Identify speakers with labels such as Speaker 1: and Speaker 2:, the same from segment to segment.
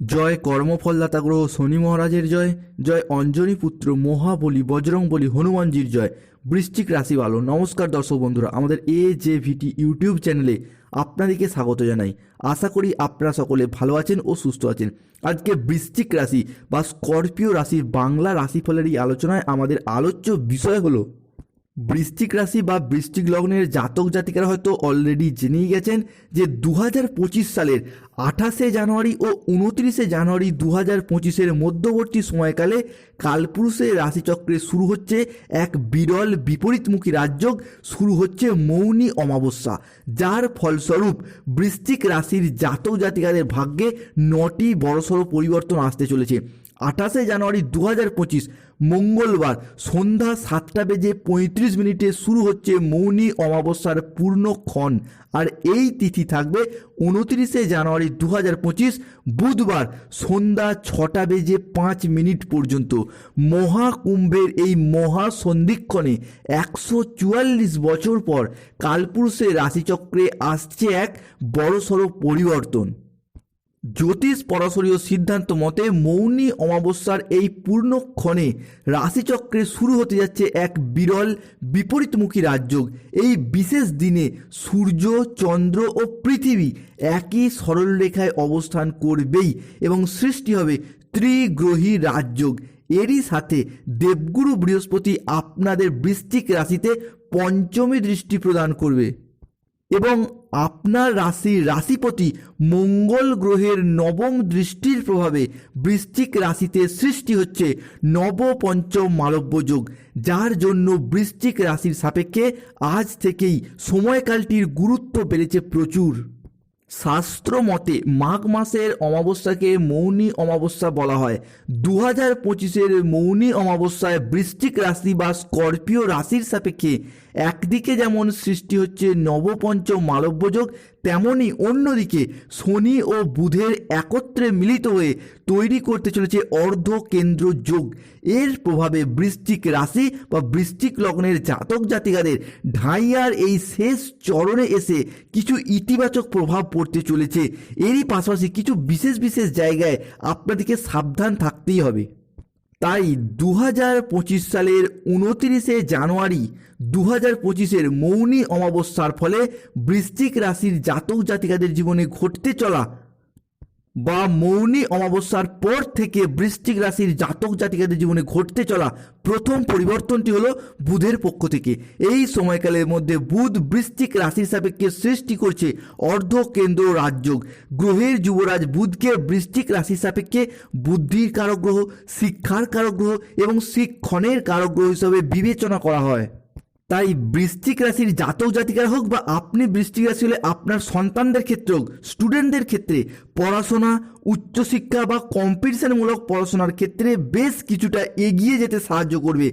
Speaker 1: জয় কর্মফলদাতা গ্রহ শনি মহারাজের জয় জয় অঞ্জনী পুত্র মহাবলী বজরং বলী হনুমানজির জয়। বৃশ্চিক রাশি ভালো নমস্কার দর্শক বন্ধুরা, আমাদের এ জে ভিটি ইউটিউব চ্যানেলে আপনাদেরকে স্বাগত জানাই। আশা করি আপনারা সকলে ভালো আছেন ও সুস্থ আছেন। আজকে বৃশ্চিক রাশি বা স্করপিও রাশির বাংলা রাশিফলের এই আলোচনায় আমাদের আলোচ্য বিষয় হলো বৃশ্চিক রাশি বা বৃশ্চিক লগ্নের জাতক জাতিকারা হয়তো অলরেডি জেনেই গেছেন যে দু পঁচিশ সালের আঠাশে জানুয়ারি ও উনত্রিশে জানুয়ারি দু হাজার পঁচিশের মধ্যবর্তী সময়কালে কালপুরুষের রাশিচক্রে শুরু হচ্ছে এক বিরল বিপরীতমুখী রাজযোগ, শুরু হচ্ছে মৌনী অমাবস্যা। যার ফলস্বরূপ বৃষ্টিক রাশির জাতক জাতিকাদের ভাগ্যে নটি বড়সড় পরিবর্তন আসতে চলেছে। আঠাশে জানুয়ারি দু হাজার পঁচিশ, মঙ্গলবার সন্ধ্যা সাতটা বেজে পঁয়ত্রিশ মিনিটে শুরু হচ্ছে মৌনী অমাবস্যার পূর্ণক্ষণ আর এই তিথি থাকবে উনত্রিশে জানুয়ারি দু হাজার পঁচিশ, বুধবার সন্ধ্যা ছটা বেজে পাঁচ মিনিট পর্যন্ত। মহাকুম্ভের এই মহা সন্ধিক্ষণে একশো চুয়াল্লিশ বছর পর কালপুরুষের রাশিচক্রে আসছে এক বড়সড় পরিবর্তন। জ্যোতিষ পরাশরীয় সিদ্ধান্ত মতে মৌনী অমাবস্যার এই পূর্ণক্ষণে রাশিচক্রে শুরু হতে যাচ্ছে এক বিরল, বিপরীতমুখী রাজযোগ। এই বিশেষ দিনে সূর্য, চন্দ্র ও পৃথিবী একই সরল রেখায় অবস্থান করবেই এবং সৃষ্টি হবে ত্রিগ্রহী রাজযোগ। এরই সাথে দেবগুরু বৃহস্পতি আপনাদের বৃশ্চিক রাশিতে পঞ্চমী দৃষ্টি প্রদান করবে। এবং আপনার রাশির রাশিপতি মঙ্গল গ্রহের নবম দৃষ্টির প্রভাবে বৃশ্চিক রাশিতে সৃষ্টি হচ্ছে নবপঞ্চম মালব্য যোগ, যার জন্য বৃশ্চিক রাশির সাপেক্ষে আজ থেকেই সময়কালটির গুরুত্ব বেড়েছে প্রচুর। শাস্ত্র মতে মাঘ মাসের অমাবস্যাকে মৌনী অমাবস্যা বলা হয়। দু হাজার পঁচিশের মৌনী অমাবস্যায় বৃশ্চিক রাশি বা স্করপিও রাশির সাপেক্ষে একদিকে যেমন সৃষ্টি হচ্ছে নবপঞ্চম মালব্যযোগ তেমনই অন্যদিকে শনি ও বুধের একত্রে মিলিত হয়ে তৈরি করতে চলেছে অর্ধ কেন্দ্র যোগ। এর প্রভাবে বৃষ্টিক রাশি বা বৃষ্টিক লগ্নের জাতক জাতিকাদের ঢাইয়ার এই শেষ চরণে এসে কিছু ইতিবাচক প্রভাব পড়তে চলেছে। এরই পাশাপাশি কিছু বিশেষ বিশেষ জায়গায় আপনাদেরকে সাবধান থাকতেই হবে। তাই দু হাজার পঁচিশ সালের উনতিরিশে জানুয়ারি দু হাজার পঁচিশের মৌনী অমাবস্যার ফলে বৃশ্চিক রাশির জাতক জাতিকাদের জীবনে ঘটতে চলা বা মৌনী অমাবস্যার পর থেকে বৃশ্চিক রাশির জাতক জাতিকাদের জীবনে ঘটতে চলা প্রথম পরিবর্তনটি হলো বুধের পক্ষ থেকে। এই সময়কালের মধ্যে বুধ বৃশ্চিক রাশির সাপেক্ষে সৃষ্টি করছে অর্ধ কেন্দ্র রাজযোগ। গ্রহের যুবরাজ বুধকে বৃশ্চিক রাশির সাপেক্ষে বুদ্ধির কারক গ্রহ শিক্ষার কারক গ্রহ এবং শিক্ষণের কারক গ্রহ হিসাবে বিবেচনা করা হয়। তাই বৃশ্চিক রাশির জাতক জাতিকার হোক বা আপনি বৃশ্চিক রাশি হলে আপনার সন্তানদের ক্ষেত্রে হোক, স্টুডেন্টদের ক্ষেত্রে পড়াশোনা, উচ্চশিক্ষা বা কম্পিটিশনমূলক পড়াশোনার ক্ষেত্রে বেশ কিছুটা এগিয়ে যেতে সাহায্য করবে,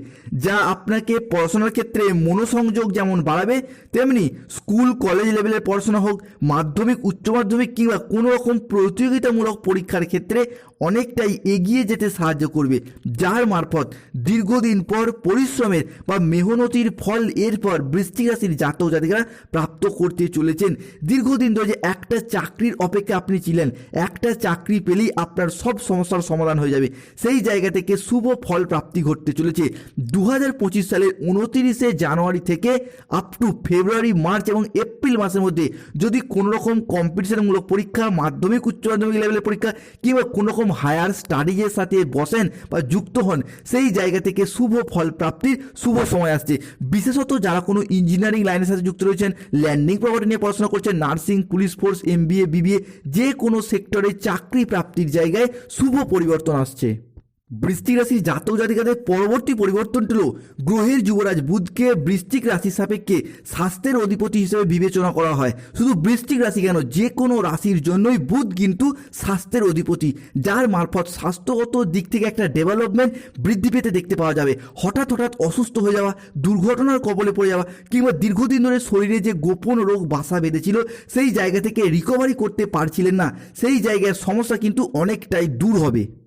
Speaker 1: যা আপনাকে পড়াশোনার ক্ষেত্রে মনোসংযোগ যেমন বাড়াবে, তেমনি স্কুল, কলেজ লেভেলের পড়াশোনা হোক, মাধ্যমিক, উচ্চ মাধ্যমিক কিংবা কোনো রকম প্রতিযোগিতামূলক পরীক্ষার ক্ষেত্রে অনেকটাই এগিয়ে যেতে সাহায্য করবে, যার মারফত দীর্ঘদিন পর পরিশ্রমের বা মেহনতির ফল এরপর বৃষ্টিক রাশির জাতক জাতিকারা প্রাপ্ত করতে চলেছেন। দীর্ঘদিন ধরে যে একটা চাকরির অপেক্ষা আপনি ছিলেন একটা চাকরি পেলেই আপনার সব সমস্যার সমাধান হয়ে যাবে। সেই জায়গা থেকে শুভ ফল প্রাপ্তি ঘটতে চলেছে। দু পঁচিশ সালের উনতিরিশে জানুয়ারি থেকে আপ টু ফেব্রুয়ারি মার্চ এবং এপ্রিল মাসের মধ্যে যদি কোনো রকম কম্পিটিশনমূলক পরীক্ষা, মাধ্যমিক, উচ্চ মাধ্যমিক লেভেলের পরীক্ষা কিংবা কোনো রকম হায়ার স্টাডিজের সাথে বসেন বা যুক্ত হন, সেই জায়গা থেকে শুভ ফল প্রাপ্তির শুভ সময় আসছে। বিশেষত যারা কোনো ইঞ্জিনিয়ারিং লাইনের সাথে যুক্ত রয়েছেন ল্যান্ডিং প্রপার্টি নিয়ে পড়াশোনা করছেন nursing police force M MBA BBA যে কোনো সেক্টরে চাকরি প্রাপ্তির জায়গায় শুভ পরিবর্তন আসছে। বৃশ্চিক রাশির জাতক জাতিকাদের পরবর্তী পরিবর্তনটি হল গ্রহের যুবরাজ বুধকে বৃষ্টিক রাশির সাপেক্ষে স্বাস্থ্যের অধিপতি হিসেবে বিবেচনা করা হয়। শুধু বৃষ্টিক রাশি কেন? যে কোনো রাশির জন্যই বুধ কিন্তু স্বাস্থ্যের অধিপতি, যার মারফত স্বাস্থ্যগত দিক থেকে একটা ডেভেলপমেন্ট বৃদ্ধি পেতে দেখতে পাওয়া যাবে। হঠাৎ হঠাৎ অসুস্থ হয়ে যাওয়া, দুর্ঘটনার কবলে পড়ে যাওয়া, কিংবা দীর্ঘদিন ধরে শরীরে যে গোপন রোগ বাসা বেঁধেছিল, সেই জায়গা থেকে রিকভারি করতে পারছিলেন না। সেই জায়গায় সমস্যা কিন্তু অনেকটাই দূর হবে।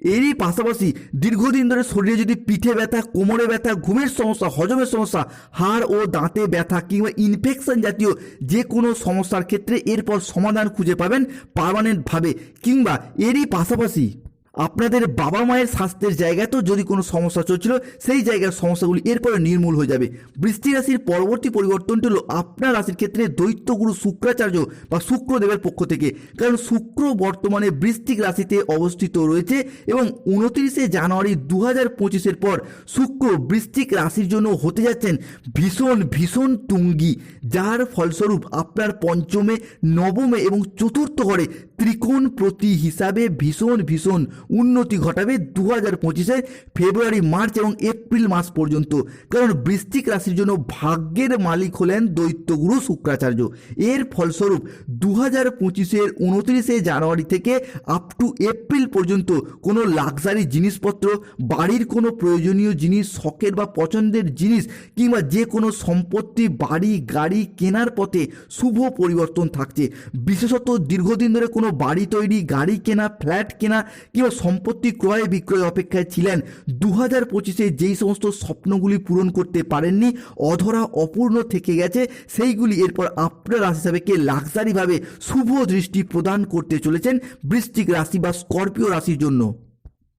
Speaker 1: এরই পাশাপাশি দীর্ঘদিন ধরে শরীরে যদি পিঠে ব্যথা, কোমরে ব্যথা, ঘুমের সমস্যা, হজমের সমস্যা, হাড় ও দাঁতে ব্যথা কিংবা ইনফেকশন জাতীয় যে কোনো সমস্যার ক্ষেত্রে এরপর সমাধান খুঁজে পাবেন পারমানেন্টভাবে কিংবা এরই পাশাপাশি। আপনাদের বাবা মায়ের স্বাস্থ্যের জায়গাতেও যদি কোনো সমস্যা চলছিল, সেই জায়গার সমস্যাগুলি এরপরে নির্মূল হয়ে যাবে। বৃষ্টি রাশির পরবর্তী পরিবর্তনটি হলো আপনার রাশির ক্ষেত্রে দৈত্যগুরু শুক্রাচার্য বা শুক্রদেবের পক্ষ থেকে। কারণ শুক্র বর্তমানে বৃষ্টিক রাশিতে অবস্থিত রয়েছে এবং উনত্রিশে জানুয়ারি দু হাজার পঁচিশের পর শুক্র বৃষ্টিক রাশির জন্য হতে যাচ্ছেন ভীষণ ভীষণ তুঙ্গি। যার ফলস্বরূপ আপনার পঞ্চমে, নবমে এবং চতুর্থ ঘরে ত্রিকোণ প্রতি হিসাবে ভীষণ ভীষণ উন্নতি ঘটাবে দু হাজার পঁচিশে ফেব্রুয়ারি, মার্চ এবং এপ্রিল মাস পর্যন্ত। কারণ বৃশ্চিক রাশির জন্য ভাগ্যের মালিক হলেন দৈত্যগুরু শুক্রাচার্য। এর ফলস্বরূপ দু হাজার পঁচিশের উনত্রিশে জানুয়ারি থেকে আপ টু এপ্রিল পর্যন্ত কোনো লাক্সারি জিনিসপত্র, বাড়ির কোনো প্রয়োজনীয় জিনিস, শখের বা পছন্দের জিনিস কিংবা যে কোনো সম্পত্তি, বাড়ি, গাড়ি কেনার পথে শুভ পরিবর্তন থাকছে। বিশেষত দীর্ঘদিন ধরে কোনো বাড়ি তৈরি, গাড়ি কেনা ফ্ল্যাট কেনা কিংবা সম্পত্তি ক্রয় বিক্রয় অপেক্ষায় ছিলেন। দু হাজার পঁচিশে যেই সমস্ত স্বপ্নগুলি পূরণ করতে পারেননি, অধরা অপূর্ণ থেকে গেছে, সেইগুলি এরপর আপনার রাশি হিসাবেকে লাক্সারিভাবে শুভ দৃষ্টি প্রদান করতে চলেছেন বৃষ্টিক রাশি বা স্করপিও রাশির জন্য।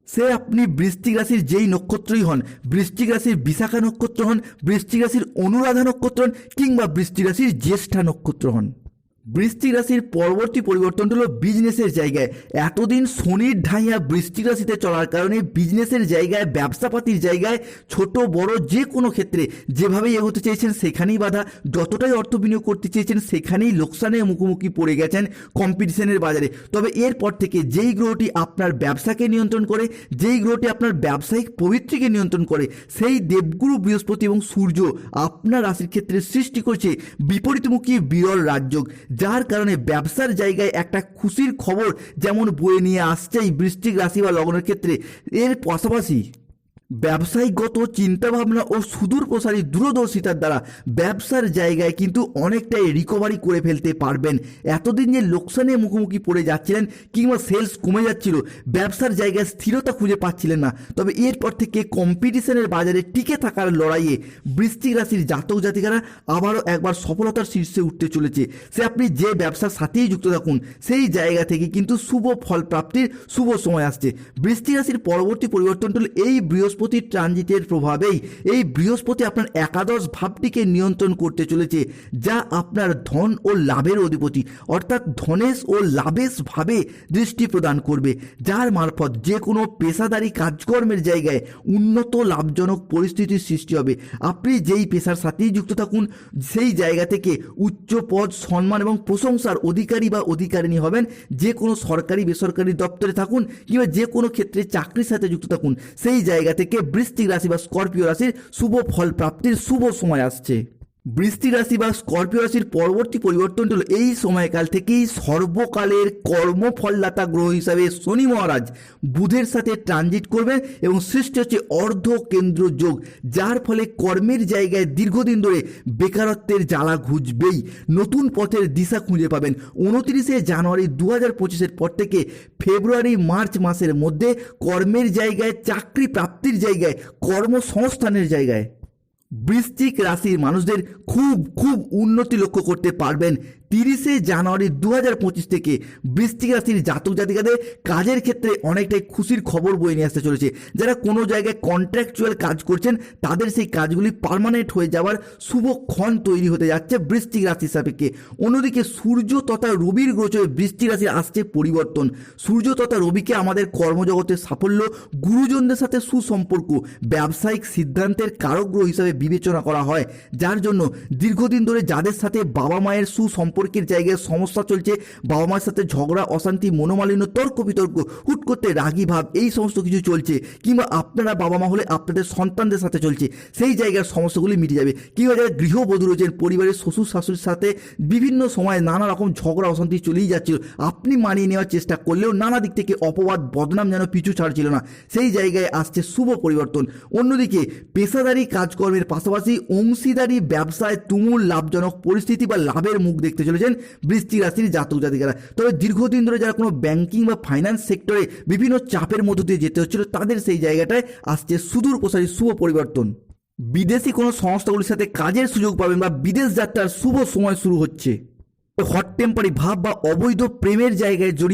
Speaker 1: সে আপনি বৃশ্চিক রাশির যেই নক্ষত্রই হন, বৃশ্চিক রাশির বিশাখা নক্ষত্র হন, বৃশ্চিক রাশির অনুরাধা নক্ষত্র হন, কিংবা বৃশ্চিক রাশির জ্যেষ্ঠা নক্ষত্র হন। বৃশ্চিক রাশির পরবর্তী পরিবর্তনটা হলো বিজনেসের জায়গায়। এতদিন শনির ঢাইয়া বৃশ্চিক রাশিতে চলার কারণে বিজনেসের জায়গায়, ব্যবসাপাতির জায়গায়, ছোট, বড় যে কোনো ক্ষেত্রে যেভাবেই এগোতে চেয়েছেন সেখানেই বাধা, যতটাই অর্থ বিনিয়োগ করতে চেয়েছেন সেখানেই লোকসানের মুখোমুখি পড়ে গেছেন কম্পিটিশনের বাজারে। তবে এরপর থেকে যেই গ্রহটি আপনার ব্যবসাকে নিয়ন্ত্রণ করে, যেই গ্রহটি আপনার ব্যবসায়িক প্রবৃত্তিকে নিয়ন্ত্রণ করে, সেই দেবগুরু বৃহস্পতি এবং সূর্য আপনার রাশির ক্ষেত্রে সৃষ্টি করছে বিপরীতমুখী বিরল রাজযোগ। যার কারণে ব্যবসার জায়গায় একটা খুশির খবর যেমন বয়ে নিয়ে আসছে এই বৃষ্টিক রাশি বা লগ্নের ক্ষেত্রে। এর পাশাপাশি ব্যবসায়িকগত চিন্তাভাবনা ও সুদূর প্রসারী দূরদর্শিতার দ্বারা ব্যবসার জায়গায় কিন্তু অনেকটাই রিকভারি করে ফেলতে পারবেন। এতদিন যে লোকসানে মুখোমুখি পড়ে যাচ্ছিলেন কিংবা সেলস কমে যাচ্ছিল, ব্যবসার জায়গায় স্থিরতা খুঁজে পাচ্ছিলেন না। তবে এরপর থেকে কম্পিটিশনের বাজারে টিকে থাকার লড়াইয়ে বৃষ্টিক রাশির জাতক জাতিকারা আবারও একবার সফলতার শীর্ষে উঠতে চলেছে। সে আপনি যে ব্যবসার সাথেই যুক্ত থাকুন, সেই জায়গা থেকে কিন্তু শুভ ফল প্রাপ্তির শুভ সময় আসছে। বৃষ্টি রাশির পরবর্তী পরিবর্তনটা এই বৃহস্পতির ট্রানজিটের প্রভাবেই এই বৃহস্পতি আপনার একাদশ ভাবটিকে নিয়ন্ত্রণ করতে চলেছে, যা আপনার ধন ও লাভের অধিপতি, অর্থাৎ ধনেশ ও লাভেশ ভাবে দৃষ্টি প্রদান করবে, যার মারফত যে কোনো পেশাদারি কাজকর্মের জায়গায় উন্নত লাভজনক পরিস্থিতির সৃষ্টি হবে। আপনি যেই পেশার সাথেই যুক্ত থাকুন, সেই জায়গা থেকে উচ্চ পদ, সম্মান এবং প্রশংসার অধিকারী বা অধিকারিণী হবেন যে কোনো সরকারি, বেসরকারি দপ্তরে থাকুন কিংবা যে কোনো ক্ষেত্রে চাকরির সাথে যুক্ত থাকুন, সেই জায়গা থেকে বৃষ্টিক রাশি বা স্করপিও রাশির শুভ ফল প্রাপ্তির শুভ সময় আসছে। বৃষ্টি রাশি বা স্করপিও রাশির পরবর্তী পরিবর্তনটি হল এই সময়কাল থেকেই সর্বকালের কর্মফলদাতা গ্রহ হিসাবে শনি মহারাজ বুধের সাথে ট্রানজিট করবেন এবং সৃষ্টি হচ্ছে অর্ধ কেন্দ্র যোগ, যার ফলে কর্মের জায়গায় দীর্ঘদিন ধরে বেকারত্বের জ্বালা ঘুচবেই। নতুন পথের দিশা খুঁজে পাবেন। উনত্রিশে জানুয়ারি দু হাজার পঁচিশের পর থেকে ফেব্রুয়ারি, মার্চ মাসের মধ্যে কর্মের জায়গায়, চাকরি প্রাপ্তির জায়গায়, কর্মসংস্থানের জায়গায়। বৃশ্চিক রাশির মানুষদের খুব খুব উন্নতি লক্ষ্য করতে পারবেন। তিরিশে জানুয়ারি দু হাজার পঁচিশ থেকে বৃশ্চিক রাশির জাতক জাতিকাদের কাজের ক্ষেত্রে অনেকটাই খুশির খবর বয়ে নিয়ে আসতে চলেছে। যারা কোনো জায়গায় কন্ট্রাকচুয়াল কাজ করছেন, তাদের সেই কাজগুলি পার্মানেন্ট হয়ে যাওয়ার শুভ ক্ষণ তৈরি হতে যাচ্ছে বৃশ্চিক রাশির সাপেক্ষে। অন্যদিকে সূর্য তথা রবির গোচরে বৃষ্টি রাশির আসছে পরিবর্তন। সূর্য তথা রবিকে আমাদের কর্মজগতের সাফল্য, গুরুজনদের সাথে সুসম্পর্ক, ব্যবসায়িক সিদ্ধান্তের কারক গ্রহ হিসাবে বিবেচনা করা হয়। যার জন্য দীর্ঘদিন ধরে যাদের সাথে বাবা মায়ের সুসম্পর্কের জায়গায় সমস্যা চলছে, বাবা মার সাথে ঝগড়া, অশান্তি, মনোমালিন্য, তর্ক বিতর্ক, হুট করতে রাগী ভাব, এই সমস্ত কিছু চলছে। কিংবা আপনারা বাবা মা হলে আপনাদের সন্তানদের সাথে চলছে, সেই জায়গার সমস্যাগুলি মিটে যাবে। কিংবা যারা গৃহবধূ রয়েছেন, পরিবারের শ্বশুর শাশুড়ির সাথে বিভিন্ন সময় নানা রকম ঝগড়া, অশান্তি চলেই যাচ্ছিল, আপনি মানিয়ে নেওয়ার চেষ্টা করলেও নানা দিক থেকে অপবাদ, বদনাম যেন পিছু ছাড়ছিল না। সেই জায়গায় আসছে শুভ পরিবর্তন। অন্যদিকে, পেশাদারি কাজকর্মের পাশাপাশি অংশীদারি ব্যবসায় তুমুল লাভজনক পরিস্থিতি বা লাভের মুখ দেখতে চলেছেন বৃষ্টি রাশির জাতক জাতিকারা। তবে দীর্ঘদিন ধরে যারা কোনো ব্যাংকিং বা ফাইন্যান্স সেক্টরে বিভিন্ন চাপের মধ্য দিয়ে যেতে হচ্ছিল, তাদের সেই জায়গাটায় আসছে সুদূর প্রসারী শুভ পরিবর্তন। বিদেশি কোনো সংস্থাগুলির সাথে কাজের সুযোগ পাবেন বা বিদেশ যাত্রার শুভ সময় শুরু হচ্ছে। হট টেম্পারি ভাব বা অবৈধ প্রেমের জায়গায় জড়িয়ে